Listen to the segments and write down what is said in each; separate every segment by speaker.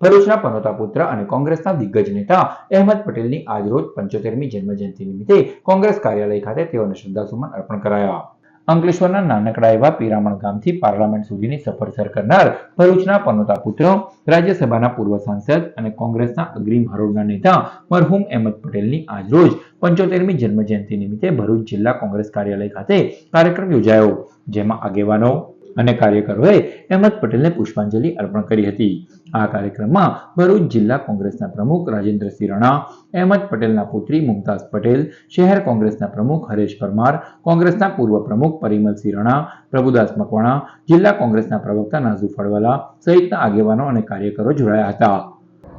Speaker 1: ભરૂચના પનોતા પુત્ર અને કોંગ્રેસના દિગ્ગજ નેતા અહેમદ પટેલની આજરોજ પંચોતેરમી જન્મજયંતિ નિમિત્તે કોંગ્રેસ કાર્યાલય ખાતે તેઓને શ્રદ્ધાસુમન અર્પણ કરાયા. અંકલેશ્વરના નાનકડા એવા પીરામણ ગામથી પાર્લામેન્ટ સુધીની સફર સર કરનાર ભરૂચના પનોતા પુત્ર, રાજ્યસભાના પૂર્વ સાંસદ અને કોંગ્રેસના અગ્રીમ હરોળના નેતા મરહુમ અહેમદ પટેલની આજરોજ પંચોતેરમી જન્મજયંતિ નિમિત્તે ભરૂચ જિલ્લા કોંગ્રેસ કાર્યાલય ખાતે કાર્યક્રમ યોજાયો, જેમાં આગેવાનો અને કાર્યકરોએ અહેમદ પટેલને પુષ્પાંજલિ અર્પણ કરી હતી. આ કાર્યક્રમમાં ભરૂચ જિલ્લા કોંગ્રેસના પ્રમુખ રાજેન્દ્રસિંહ રણા, અહેમદ પટેલના પુત્રી મુમતાઝ પટેલ, શહેર કોંગ્રેસના પ્રમુખ હરેશ પરમાર, કોંગ્રેસના પૂર્વ પ્રમુખ પરિમલસિંહ રણા, પ્રભુદાસ મકવાણા, જિલ્લા કોંગ્રેસના પ્રવક્તા નાઝુ ફળવાલા સહિતના આગેવાનો અને કાર્યકરો જોડાયા હતા.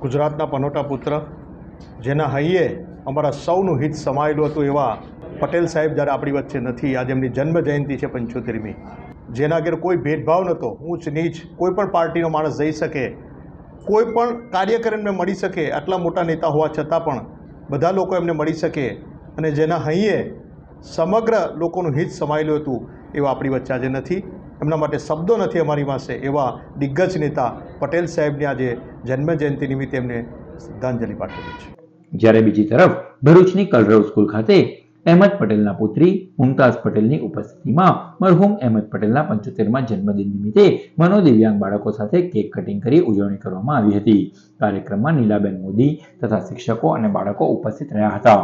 Speaker 2: ગુજરાતના પનોટા પુત્ર, જેના હૈયે અમારા સૌનું હિત સમાયેલું હતું એવા પટેલ સાહેબ જ્યારે આપણી વચ્ચે નથી, આજે એમની જન્મ જયંતિ છે પંચોતેરમી. જેના ઘેર કોઈ ભેદભાવ નહોતો ઊંચ નીચ, કોઈ પણ પાર્ટીનો માણસ જઈ શકે, કોઈ પણ કાર્યક્રમને મળી શકે, આટલા મોટા નેતા હોવા છતાં પણ બધા લોકો એમને મળી શકે અને જેના હૈયે સમગ્ર લોકોનું હિત સમાયેલું હતું એવા આપણી વચ્ચે આજે નથી. એમના માટે શબ્દો નથી અમારી પાસે એવા દિગ્ગજ નેતા પટેલ સાહેબની આજે જન્મજયંતિ નિમિત્તે એમને શ્રદ્ધાંજલિ પાઠવી છે.
Speaker 1: જ્યારે બીજી તરફ ભરૂચની કલરવ સ્કૂલ ખાતે અહેમદ પટેલના પુત્રી મુમતાઝ પટેલની ઉપસ્થિતિમાં મરહુમ અહેમદ પટેલના પંચોતેરમાં જન્મદિન નિમિત્તે મનોદિવ્યાંગ બાળકો સાથે કેક કટિંગ કરી ઉજવણી કરવામાં આવી હતી કાર્યક્રમમાં નીલાબેન મોદી તથા શિક્ષકો અને બાળકો ઉપસ્થિત રહ્યા હતા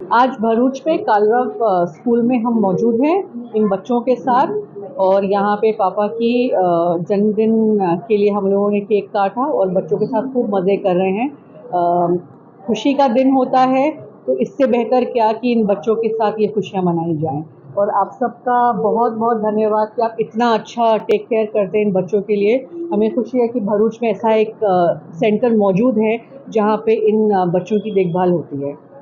Speaker 3: आज भरूच में कालरव अ, स्कूल में हम मौजूद हैं इन बच्चों के साथ और यहाँ पे पापा की अ, जन्मदिन के लिए हम लोगों ने केक काटा और बच्चों के साथ खूब मज़े कर रहे हैं अ, खुशी का दिन होता है तो इससे बेहतर क्या कि इन बच्चों के साथ ये खुशियाँ मनाई जाएँ? और आप सबका बहुत बहुत धन्यवाद कि आप इतना अच्छा टेक केयर करते हैं इन बच्चों के लिए। हमें खुशी है कि भरूच में ऐसा एक सेंटर मौजूद है जहाँ पे इन बच्चों की देखभाल होती है।